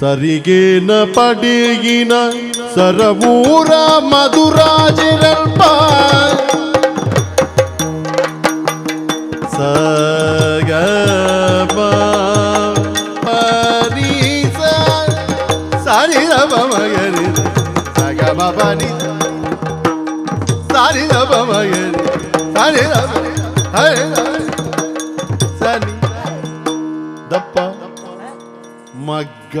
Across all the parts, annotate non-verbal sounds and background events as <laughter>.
ಸರಿಗೇನ ಪಡಿಗಿನ ಸರವೂರ ಮಧುರಾಜಿರಲ್ಪ ಸಗ ಪರೀಸ ಸಾರಿ ರಬ ಮಗರಿ ಸಗ ಬನಿ ಸಾರಿ ರಬ ಮಗರಿ ಸಾರಿ ರಬ ಹರಿ ಸನಿ ದಪ್ಪ ಮಗ್ಗ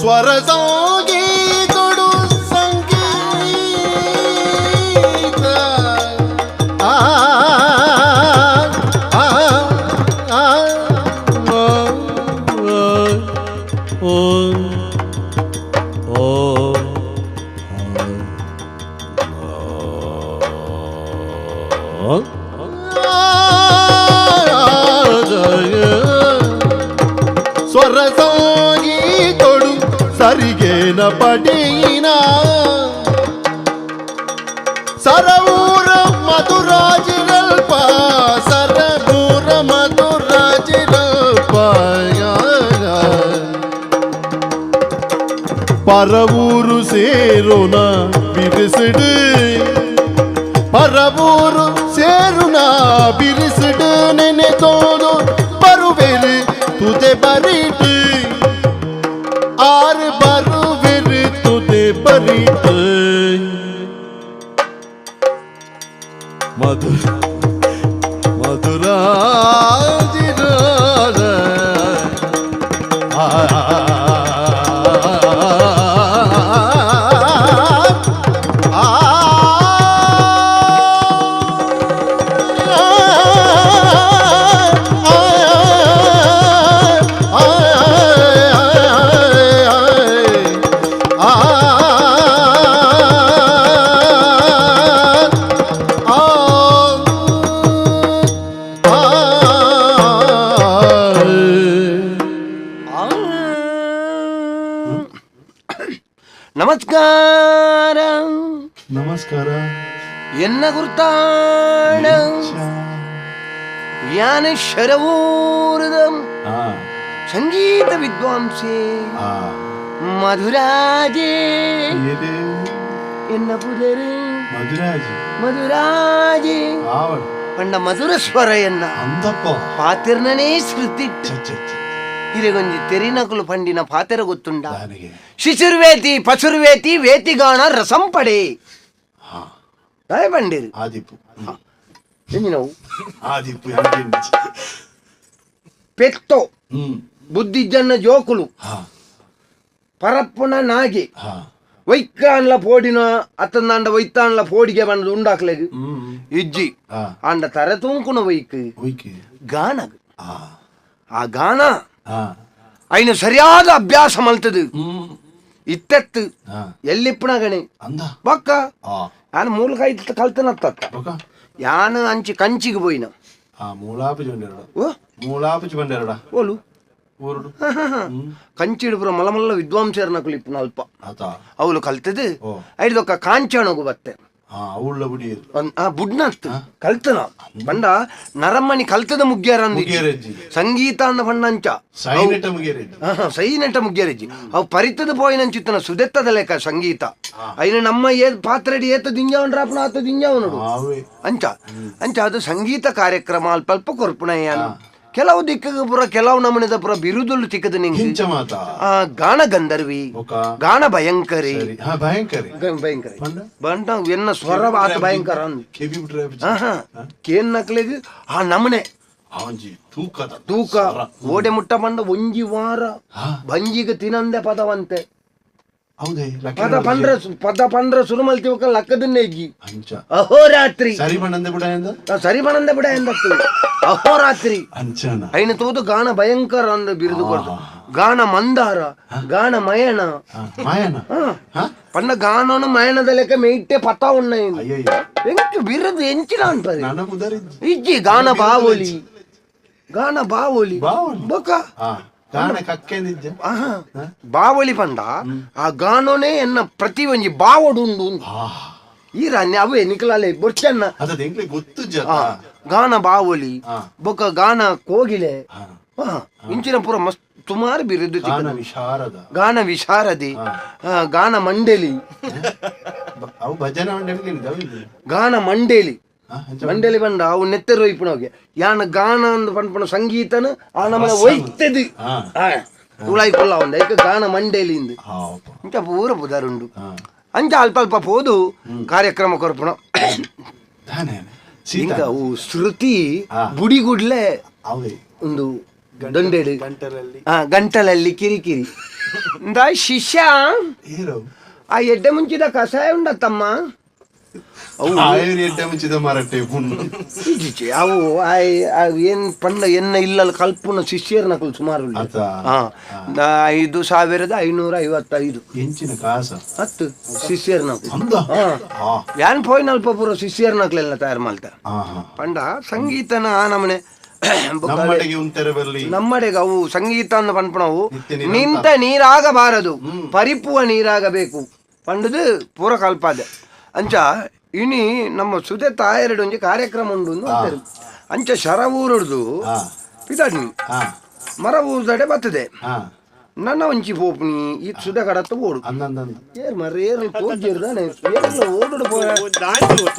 Swarazogi ಸ್ವರಸೋಗಿ ಕೊಡು ಸರಿಗೇನ ಪಡೀನ ಸರವೂರ ಮಧುರಾಜಿರಲ್ಪ ಸರಗೂರ ಮಧುರಾಜಿರಲ್ಪ பரவூரு சேருனா விரிசிடு பரவூரு சேருனா விரி మధు మధురా ನಮಸ್ಕಾರ ನಮಸ್ಕಾರ എന്നെ കുർത്താണ് ഞാൻ ശരവൂർതം സംഗീത വിദ്വാംസേ. മധുരാജേ. എന്ന പുലര്. മധുരാജേ. പണ്ട മധുരസ്വര എന്ന. പാത്തിർണനെ ശ്രുതിട്ട്. ಇರೆಗೊಂಜಿ ತೆರಿನಕುಲು ಪಂಡಿನ ಪಾತೆರ ಗೊತ್ತುಂಡ ಶಿಶುರ್ವೇತಿ ಪಶುರ್ವೇತಿ ವೇತಿಗಾಣ రసం పడే. ಪಂಡಿರು ఆదిపు ಎಂಜಿನವು ఆదిపు ಪೆತ್ತೋ బుద్ధిజన్న జోకులు. పరప్పున నాగి. వైక్కాన్ల పోడిన అత్తందండ వైత్తాన్ల పోడిగే మన ఉండకలేదు. ఇజ్జి. అండ తర తూంకున వైక్. గాన ఆ గానా. ಅಯ್ನು ಸರಿಯಾದ ಅಭ್ಯಾಸ ಮಲ್ತದ. ಇತ್ತೆತ್ತು. ಎಲ್ಲಿಪ್ಪಣ ಗಣಿ? ಬೊಕ್ಕ. ಯಾನ ಮೂಲಕ ಇತ್ತ ಕಲ್ತನತ್ತ ಯಾನ ಅಂಚಿ ಕಂಚಿಗೆ ಪೋಯಿನ ಓಲು. ಕಂಚಿಡುಪುರ ಮಲಮಲ್ಲ ವಿದ್ವಾಂಸರನ್ನ ಕುಲಿಪ್ಪನ ಅಲ್ಪ. ಅವಳು ಕಲ್ತದು. ಐದು ಕಾಂಚಣಗು ಬತ್ತೆ. ಹಾ ಅವಳ ಬುಡಿ ಒಂದ್- ಆ ಕಲ್ತನ. ಪಂಡ ನರಮ್ಮನಿ ಕಲ್ತದ ಮುಗ್ಗ್ಯಾರ ಅಂದಿ ಮುಗಿಯರೆಜ್ಜಿ. ಸಂಗೀತ ಅಂದ ಪಂಡಂಚ. ಸೈನೆಟ ಮುಗಿಯರೆಜ್ಜಿ. ಆಹಾ, ಸೈ ನೆಂಟ ಮುಗ್ಗ್ಯಾರಜ್ಜಿ ಅವು ಪರಿತದ ಪೋಯಿನಂಚಿತ್ತನ ಸುದೆತ್ತದ ಲೆಕ್ಕ ಸಂಗೀತ. ಐನ ನಮ್ಮ ಏ ಪಾತ್ರಡಿ ಏತ ದಿಂಜಾವನ್ ಆತ ದಿಂಜಾವ ನೋಡು ಅವೇ ಅಂಚ ಅಂಚ ಅದು ಸಂಗೀತ ಕಾರ್ಯಕ್ರಮ ಅಲ್ಪ ಅಲ್ಪ ಕೊರ್ಪುಣಯ್ಯಾನು ಕೆಲವು ದಿಕ್ಕಗ ಪುರ ಕೆಲವು ನಮನಿದ ಪುರ ಬಿರುದುಲು ತಿಕ್ಕದ ನಿಂಗೆ. ಆ ಗಾನ ಗಂಧರ್ವಿ ಗಾಣ ಗಾನ ಭಯಂಕರಿ. ಭಯಂಕರಿ. ಬಂಟ ಎನ್ನ ಸ್ವರ ಆತ ಭಯಂಕರ ಕೇನ್ ನಕ್ಲೆಗ್? ಆ ನಮನೆ. ತೂಕದ ತೂಕ. ಓಡೆ ಮುಟ್ಟ ಬಂಡ ಒಂಜಿ ವಾರ ಬಂಜಿಗೆ ತಿನಂದೆ ಪದವಂತೆ. ಪದ ಪಂಡ್ರ ಸು- ಪದ ಪಂಡ್ರ ಸುರುಮಲ್ತಿವಕ ಲಕ್ಕದನ್ನೇ ಇಜ್ಜಿ ಅಂಚ ಅಹೋರಾತ್ರಿ ಸರಿ ಬಣ್ಣಂದೆ ಬಿಡ ಎಂದ ಆ ಸರಿ ಬಣಂದೆ ಬಿಡ ಎಂದತ್ತು ಅಹೋರಾತ್ರಿ ಅಂಚನ ಐನ ತೋದು ಗಾನ ಭಯಂಕರ ಅಂದ ಬಿರುದು ಕೊಡ್ತು ಗಾನ ಮಂದಾರ ಗಾನ ಮಯಣ ಆ, ಮಾಯನ ఆ, ಹಾ పన్న గానోను మైనద లెక్క మెయిట్టే పతా ఉన్నాయి ಅಯ್ಯಯ್ಯೋ ఎంక బిర్రదు ఎంచిన అంటది ನನ್ನ ಉದರಿದ್ದು ఇజ్జి గాన బావోలి గాన బావోలి ಬಾವಲಿ బొక్క ಹಾ ಬಾವಳಿ ಪಂಡ ಆ ಗಾನೋನೇ ಎನ್ನ ಪ್ರತಿ ಒಂಜಿ ಬಾವಡುಂಡು ಈ ರಾಣಿ ಅವೇ ನಿಕಲಾಲೆ ಬುರ್ಚನ್ನ ಗೊತ್ತು ಗಾನ ಬಾವಳಿ ಬೊಕ್ಕ ಗಾನ ಕೋಗಿಲೆ ಇಂಚಿನ ಪುರ ಮಸ್ತ್ ಸುಮಾರು ಬಿರುದು ಗಾನ ವಿಶಾರದಿ. ಗಾನ ಮಂಡೇಲಿ. ಗಾನ ಮಂಡೇಲಿ. ಮಂಡಲಿ ಬಂಡ ಅವು ನೆತ್ತೆರು ಇಪ್ಪನೋಗೆ ಯಾನ ಗಾನ ಅಂದ್ ಪನ್ಪನ ಸಂಗೀತನ ಆ ನಮ್ಮ ಒಯ್ತది ಹಾ ತುಳಾಯಿ ಕೊಲ್ಲ ಒಂದ ಐಕ ಗಾನ ಮಂಡೇಲಿ ಇಂದು ಹಾ ಇಂಚ ಪೂರ ಬುಧಾರುಂಡು ಹಾ. ಅಂಚ ಅಲ್ಪ ಅಲ್ಪ ಹೋದು ಕಾರ್ಯಕ್ರಮ ಕೊರ್ಪಣ. ಈಗ ಅವು ಶ್ರುತಿ ಹಾ. ಬುಡಿಗುಡ್ಲೆ ಅವೇ. ಒಂದು ದೊಂಡೆಡು. ಗಂಟಲಲ್ಲಿ. ಗಂಟಲಲ್ಲಿ ಕಿರಿಕಿರಿ. <laughs> ಇಂದ ಶಿಷ್ಯ. ಆ ಎಡ್ಡೆ ಮುಂಚಿದ ಕಷಾಯ ಉಂಡತ್ತಮ್ಮ ಆಯುರ್ ಎಡ್ಡೆ ಮರಟ್ಟೆ ಪುಣ್ಣು ಅವು ಅವ್ ಏನ್ ಪಂಡ ಎನ್ನ ಇಲ್ಲಲ್ಲ ಕಲ್ಪುನ ಶಿಷ್ಯರ್ನಕಲು ಸುಮಾರು ಉಳ್ಳಿ. ಆತ ಹಾ ಐದು ಸಾವಿರದ ಐನೂರ ಐವತ್ತೈದು. ಎಂಚಿನ ಕಾಸ? ಹತ್ತು ಹಾ. ಹಾ ಯಾನ್ ಪೋಯ್ನಲ್ಪ ಪೂರ ಶಿಷ್ಯರ್ನಕ್ಲೆಲ್ಲ ತಯಾರು ಮಾಡ್ತಾರೆ ಹಾ ಹಾ. ಪಂಡ ಸಂಗೀತನ ಆ ನಮನೆ ನಮ್ಮಡೆಗೆ ಉಂತೆರೆ ಬರಲಿ. ನಮ್ಮಡೆಗೆ ಅವು ಸಂಗೀತ ಅನ್ನ ಪಂಪಣವು. ನಿಂತ ನೀರಾಗಬಾರದು. ಪರಿಪುವ ನೀರಾಗಬೇಕು. ಪಂಡದು ಪೂರ ಕಲ್ಪಾದೆ ಅಂಚ ಇನಿ ನಮ್ಮ ಸುದೆ ತಾಯರಡು ಒಂಜಿ ಕಾರ್ಯಕ್ರಮ ಉಂಡು ಅಂತಾರೆ. ಅಂಚ ಶರ ಊರಡ್ದು ಹಾ. ಪಿದಾಡ್ನಿ ಹಾ. ಮರ ಊರ್ದಡೆ ಬತ್ತದೆ. ಹಾ. ನನ್ನ ಒಂಚಿ ಪೋಪ್ನಿ ಈ ಸುದೆ ಕಡತ್ತ ಓಡು. ಏರ್ ಮರ ಏರ್ ಪೋಜ್ಜಿರ್ದಾನೆ ಏರ್ ಓಡುಡು